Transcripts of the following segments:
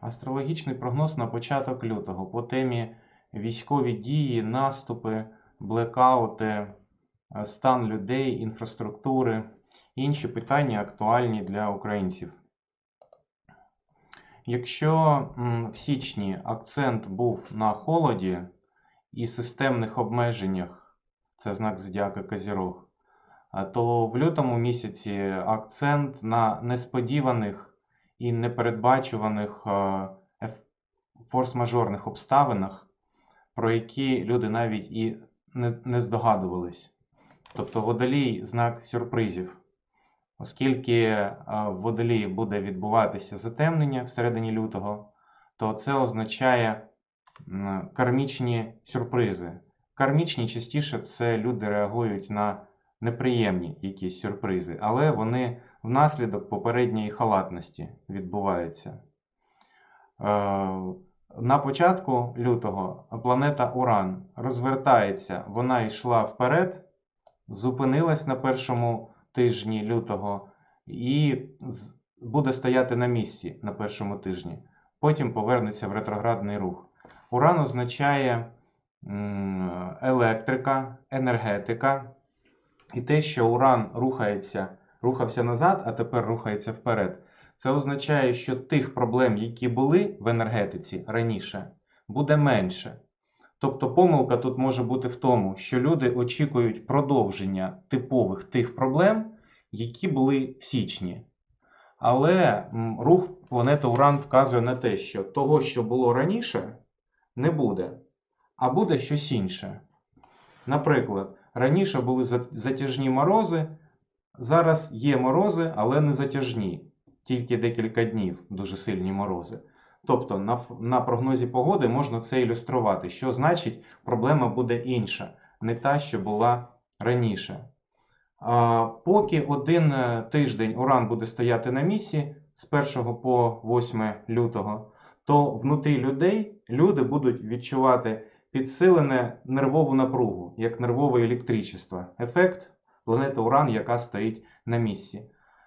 Астрологічний прогноз на початок лютого по темі військові дії, наступи, блекаути, е, стан людей, інфраструктури, інші питання актуальні для українців. Якщо в січні акцент був на холоді і системних обмеженнях, це знак зодіака Козірог, то в лютому місяці акцент на несподіваних і непередбачуваних е, форс-мажорних обставинах, про які люди навіть і не, здогадувались. Тобто водолій знак сюрпризів. Оскільки е, в водолії буде відбуватися затемнення всередині лютого, то це означає кармічні сюрпризи. Кармічні частіше це люди реагують на неприємні якісь сюрпризи, але вони внаслідок попередньої халатності відбуваються. Е, На початку лютого планета Уран розвертається, вона йшла вперед, зупинилась на першому тижні лютого і буде стояти на місці на першому тижні. Потім повернеться в ретроградний рух. Уран означає електрика, енергетика. І те, що Уран рухається, рухався назад, а тепер рухається вперед, це означає, що тих проблем, які були в енергетиці раніше, буде менше. Тобто помилка тут може бути в тому, що люди очікують продовження типових тих проблем, які були в січні. Але рух планети Уран вказує на те, що того, що було раніше, не буде, а буде щось інше. Наприклад, раніше були затяжні морози, зараз є морози, але не затяжні. Тільки декілька днів дуже сильні морози. Тобто на, на прогнозі погоди можна це ілюструвати, що значить проблема буде інша, не та, що була раніше. А, поки один е, тиждень Уран буде стояти на місці з 1 по 8 лютого, то внутрі людей люди будуть відчувати підсилене нервову напругу, як нервове електричество. Ефект планети Уран, яка стоїть на місці.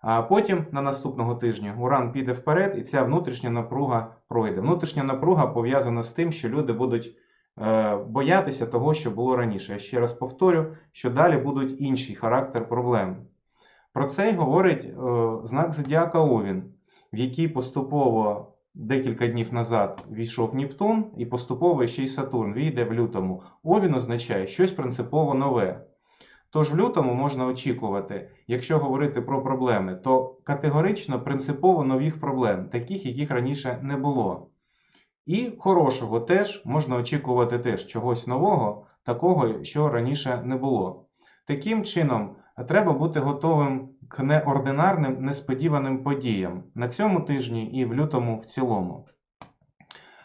А потім на наступного тижня Уран піде вперед, і ця внутрішня напруга пройде. Внутрішня напруга пов'язана з тим, що люди будуть е, боятися того, що було раніше. Я ще раз повторю, що далі будуть інший характер проблем. Про це й говорить е, знак Зодіака Овін, в який поступово декілька днів назад війшов Нептун, і поступово ще й Сатурн війде в лютому. Овін означає щось принципово нове. Тож в лютому можна очікувати, якщо говорити про проблеми, то категорично принципово нових проблем, таких, яких раніше не було. І хорошого теж можна очікувати теж чогось нового, такого, що раніше не було. Таким чином, треба бути готовим к неординарним, несподіваним подіям на цьому тижні і в лютому в цілому.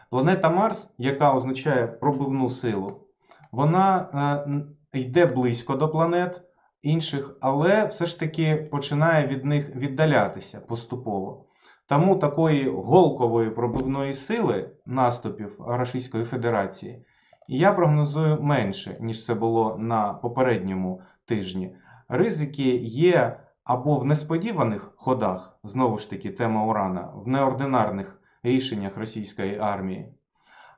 Планета Марс, яка означає пробивну силу, вона е, йде близько до планет інших, але все ж таки починає від них віддалятися поступово. Тому такої голкової пробивної сили наступів Російської Федерації я прогнозую менше, ніж це було на попередньому тижні. Ризики є або в несподіваних ходах, знову ж таки, тема Урана, в неординарних рішеннях російської армії,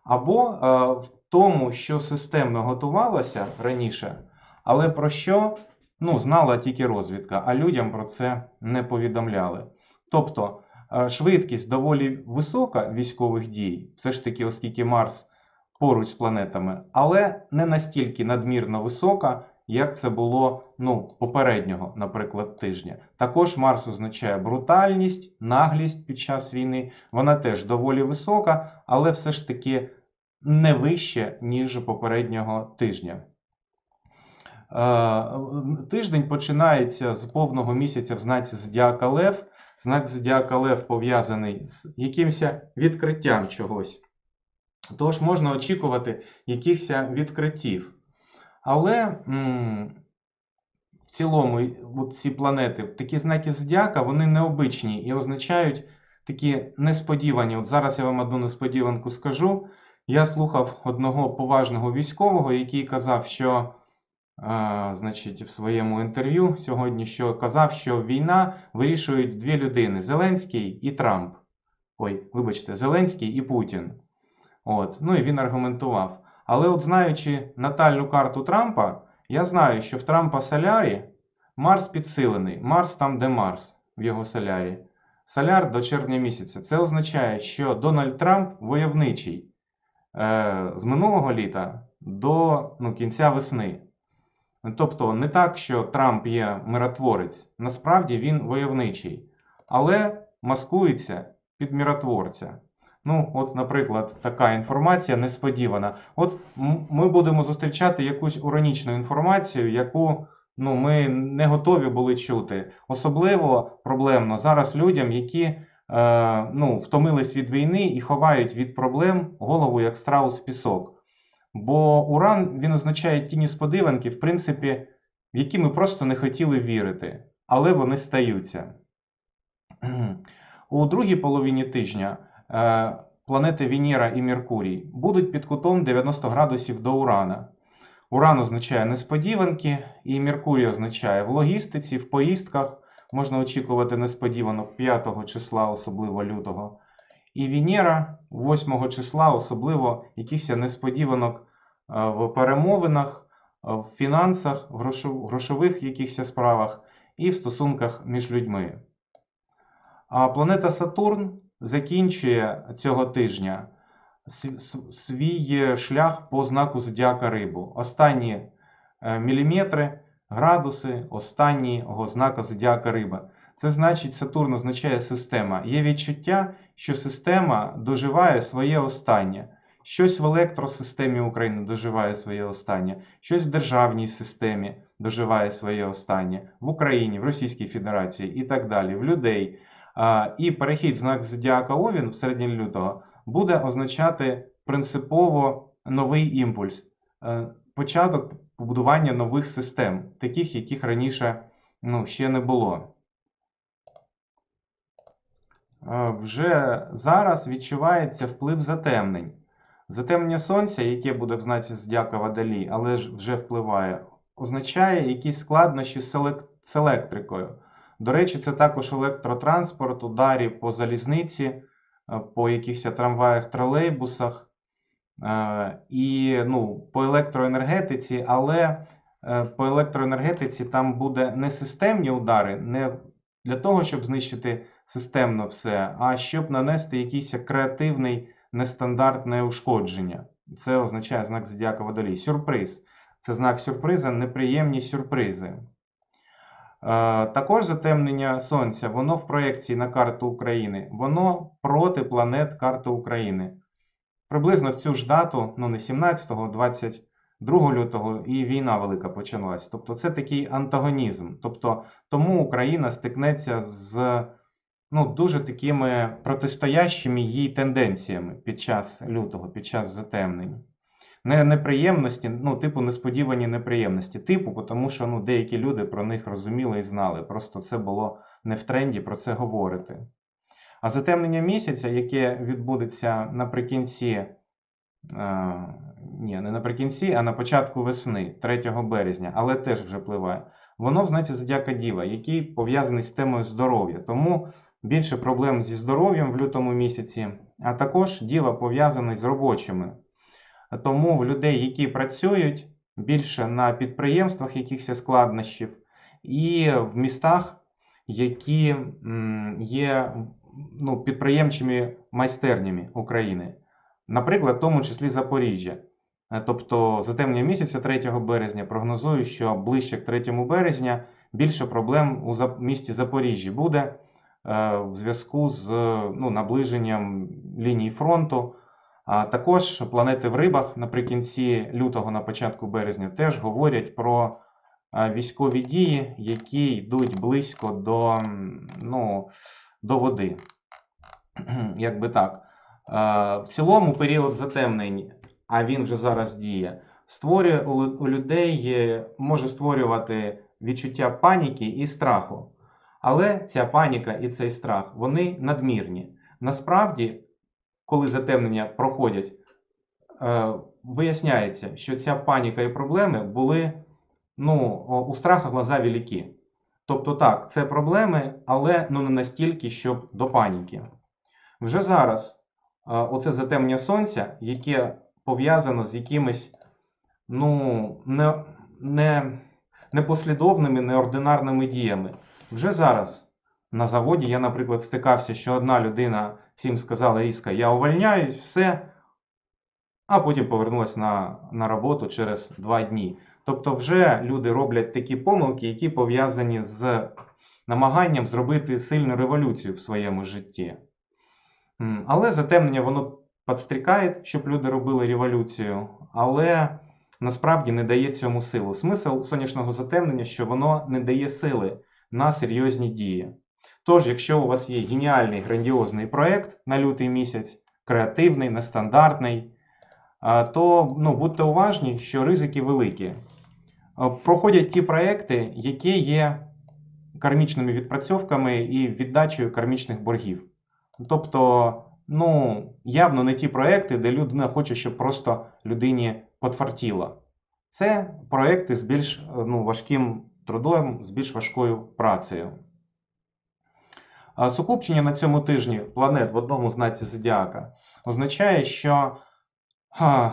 або е, в тому, що системно готувалося раніше, але про що ну, знала тільки розвідка, а людям про це не повідомляли. Тобто е, швидкість доволі висока військових дій, все ж таки, оскільки Марс поруч з планетами, але не настільки надмірно висока, як це було ну, попереднього, наприклад, тижня. Також Марс означає брутальність, наглість під час війни. Вона теж доволі висока, але все ж таки не вище, ніж попереднього тижня. Е, Тиждень починається з повного місяця в знаці Зодіака Лев. Знак Зодіака Лев пов'язаний з якимось відкриттям чогось. Тож можна очікувати якихось відкриттів. Але в цілому от ці планети, такі знаки Зодіака, вони необичні і означають такі несподівані. От зараз я вам одну несподіванку скажу. Я слухав одного поважного військового, який казав, що е, значить, в своєму інтерв'ю сьогодні, що казав, що війна вирішують дві людини: Зеленський і Трамп. ой, вибачте, Зеленський і Путін. От, ну і він аргументував. Але от знаючи натальну карту Трампа, я знаю, що в Трампа Солярі Марс підсилений. Марс там, де Марс в його солярі. Соляр до червня місяця. Це означає, що Дональд Трамп войовничий з минулого літа до ну, кінця весни. Тобто не так, що Трамп є миротворець, насправді він войовничий, але маскується під миротворця. Ну, от, наприклад, така інформація несподівана. От ми будемо зустрічати якусь уранічну інформацію, яку ну, ми не готові були чути. Особливо проблемно зараз людям, які е, ну, втомились від війни і ховають від проблем голову як страус пісок. Бо уран він означає ті несподіванки, в принципі, в які ми просто не хотіли вірити, але вони стаються. У другій половині тижня е, планети Венера і Меркурій будуть під кутом 90 градусів до Урана. Уран означає несподіванки, і Меркурій означає в логістиці, в поїздках. Можна очікувати несподіванок 5 числа, особливо лютого. І Венера 8 числа, особливо якихось несподіванок е, в перемовинах, е, в фінансах, в грошових якихось справах і в стосунках між людьми. А планета Сатурн закінчує цього тижня свій шлях по знаку зодіака Рибу. Останні е, міліметри, градуси останнього знака зодіака Риба. Це значить, Сатурн означає система. Є відчуття, що система доживає своє останнє. Щось в електросистемі України доживає своє останнє, щось в державній системі доживає своє останнє, в Україні, в Російській Федерації і так далі, в людей. І перехід знак зодіака Овін в середині лютого буде означати принципово новий імпульс, е, початок побудування нових систем, таких, яких раніше ну, ще не було. Е, Вже зараз відчувається вплив затемнень. Затемнення сонця, яке буде в знаці зодіака Водолій, але ж вже впливає, означає якісь складнощі з електрикою. До речі, це також електротранспорт, ударі по залізниці, е, по якихось трамваях, тролейбусах і ну, по електроенергетиці, але е, по електроенергетиці там буде не системні удари, не для того, щоб знищити системно все, а щоб нанести якийсь креативний нестандартне ушкодження. Це означає знак зодіака Водолій. Сюрприз. Це знак сюрприза, неприємні сюрпризи. Е, Також затемнення Сонця, воно в проєкції на карту України, воно проти планет карти України. Приблизно в цю ж дату, ну не 17-го, 22 лютого, і війна велика почалась. Тобто це такий антагонізм. Тобто тому Україна стикнеться з ну, дуже такими протистоящими їй тенденціями під час лютого, під час затемнень. Не неприємності, ну, типу несподівані неприємності. Типу, тому що ну, деякі люди про них розуміли і знали. Просто це було не в тренді про це говорити. А затемнення місяця, яке відбудеться наприкінці, е, ні, не наприкінці, а на початку весни, 3 березня, але теж вже впливає, воно в знаці Зодіака Діва, який пов'язаний з темою здоров'я. Тому більше проблем зі здоров'ям в лютому місяці, а також діва пов'язаний з робочими. Тому в людей, які працюють більше на підприємствах якихось складнощів, і в містах, які є ну, підприємчими майстернями України, наприклад, в тому числі Запоріжжя. Е, Тобто затемнення місяця 3 березня прогнозую, що ближче к 3 березня більше проблем у місті Запоріжжі буде е, в зв'язку з ну, наближенням лінії фронту. А також планети в рибах наприкінці лютого, на початку березня, теж говорять про е, військові дії, які йдуть близько до, ну, до води. Якби так. Е, В цілому період затемнень, а він вже зараз діє, створює у людей, може створювати відчуття паніки і страху. Але ця паніка і цей страх, вони надмірні. Насправді, коли затемнення проходять, е, виясняється, що ця паніка і проблеми були ну, у страха глаза великі. Тобто так, це проблеми, але ну, не настільки, щоб до паніки. Вже зараз е, оце затемнення сонця, яке пов'язано з якимись ну, не, не, непослідовними, неординарними діями. Вже зараз на заводі я, наприклад, стикався, що одна людина всім сказала різко, я увольняюсь, все, а потім повернулася на, на роботу через два дні. Тобто, вже люди роблять такі помилки, які пов'язані з намаганням зробити сильну революцію в своєму житті. Але затемнення воно підстрікає, щоб люди робили революцію, але насправді не дає цьому силу. Смисл сонячного затемнення, що воно не дає сили на серйозні дії. Тож, якщо у вас є геніальний грандіозний проєкт на лютий місяць, креативний, нестандартний, то ну, будьте уважні, що ризики великі. А, Проходять ті проекти, які є кармічними відпрацьовками і віддачею кармічних боргів. Тобто, ну, явно не ті проекти, де людина хоче, щоб просто людині потфартіло. Це проекти з більш е, ну, важким трудом, з більш важкою працею. Сукупчення на цьому тижні планет в одному знаці зодіака означає, що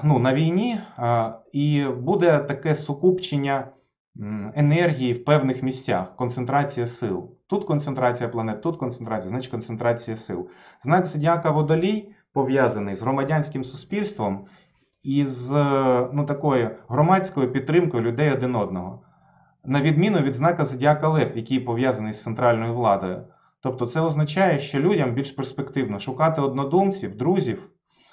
ну, на війні і буде таке сукупчення енергії в певних місцях, концентрація сил. Тут концентрація планет, тут концентрація, значить концентрація сил. Знак зодіака Водолій пов'язаний з громадянським суспільством і з е, ну, такою громадською підтримкою людей один одного. На відміну від знака зодіака Лев, який пов'язаний з центральною владою. Тобто це означає, що людям більш перспективно шукати однодумців, друзів,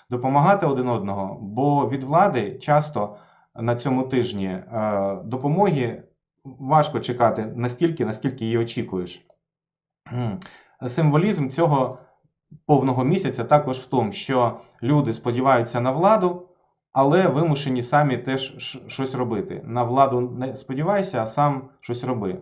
допомагати один одного, бо від влади часто на цьому тижні е, допомоги важко чекати настільки, наскільки її очікуєш. Символізм цього повного місяця також в тому, що люди сподіваються на владу, але вимушені самі теж щось робити. На владу не сподівайся, а сам щось роби.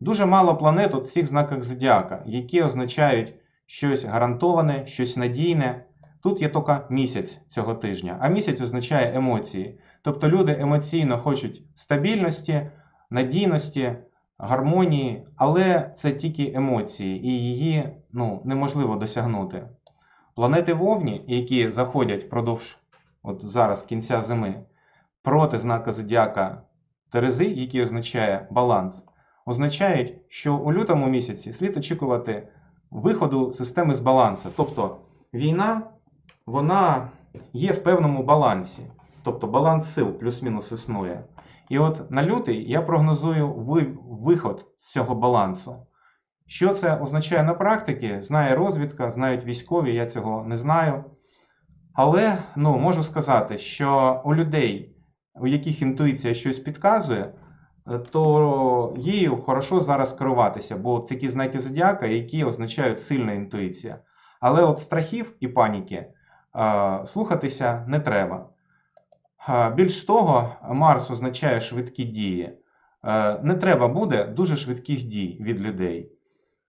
Дуже мало планет у всіх знаках зодіака, які означають щось гарантоване, щось надійне. Тут є тільки місяць цього тижня, а місяць означає емоції. Тобто люди емоційно хочуть стабільності, надійності, гармонії, але це тільки емоції, і її ну, неможливо досягнути. Планети Вовні, які заходять впродовж от зараз кінця зими, проти знака зодіака Терези, який означає баланс, означають, що у лютому місяці слід очікувати виходу системи з балансу. Тобто війна вона є в певному балансі, тобто баланс сил плюс-мінус існує. І от на лютий я прогнозую виход з цього балансу. Що це означає на практиці, знає розвідка, знають військові, я цього не знаю. Але ну, можу сказати, що у людей, у яких інтуїція щось підказує, то її хорошо зараз керуватися, бо це ті знаки зодіака, які означають сильна інтуїція. Але от страхів і паніки слухатися не треба. Більш того, Марс означає швидкі дії. Е, Не треба буде дуже швидких дій від людей.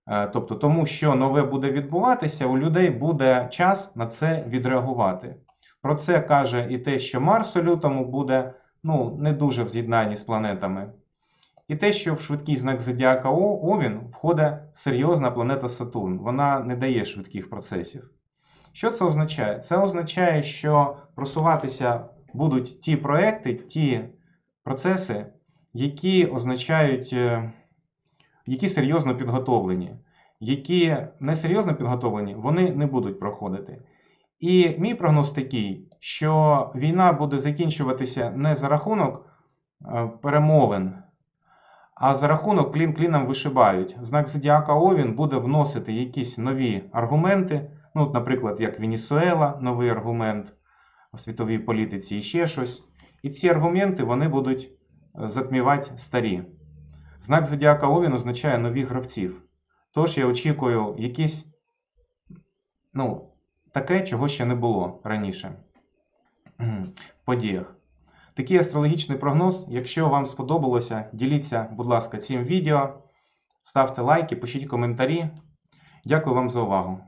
Е, Тобто, тому що нове буде відбуватися, у людей буде час на це відреагувати. Про це каже і те, що Марс у лютому буде ну, не дуже в з'єднанні з планетами. І те, що в швидкий знак зодіака Овін входить серйозна планета Сатурн. Вона не дає швидких процесів. Що це означає? Це означає, що просуватися будуть ті проекти, ті процеси, які означають, е, які серйозно підготовлені. Які не серйозно підготовлені, вони не будуть проходити. І мій прогноз такий, що війна буде закінчуватися не за рахунок е, перемовин, а за рахунок клін кліном вишибають. Знак зодіака Овін буде вносити якісь нові аргументи. Ну, от, наприклад, як Венесуела, новий аргумент у світовій політиці і ще щось. І ці аргументи вони будуть е, затмівати старі. Знак зодіака Овін означає нових гравців. Тож я очікую якісь, ну, таке, чого ще не було раніше в подіях. Такий астрологічний прогноз. Якщо вам сподобалося, діліться, будь ласка, цим відео, ставте лайки, пишіть коментарі. Дякую вам за увагу.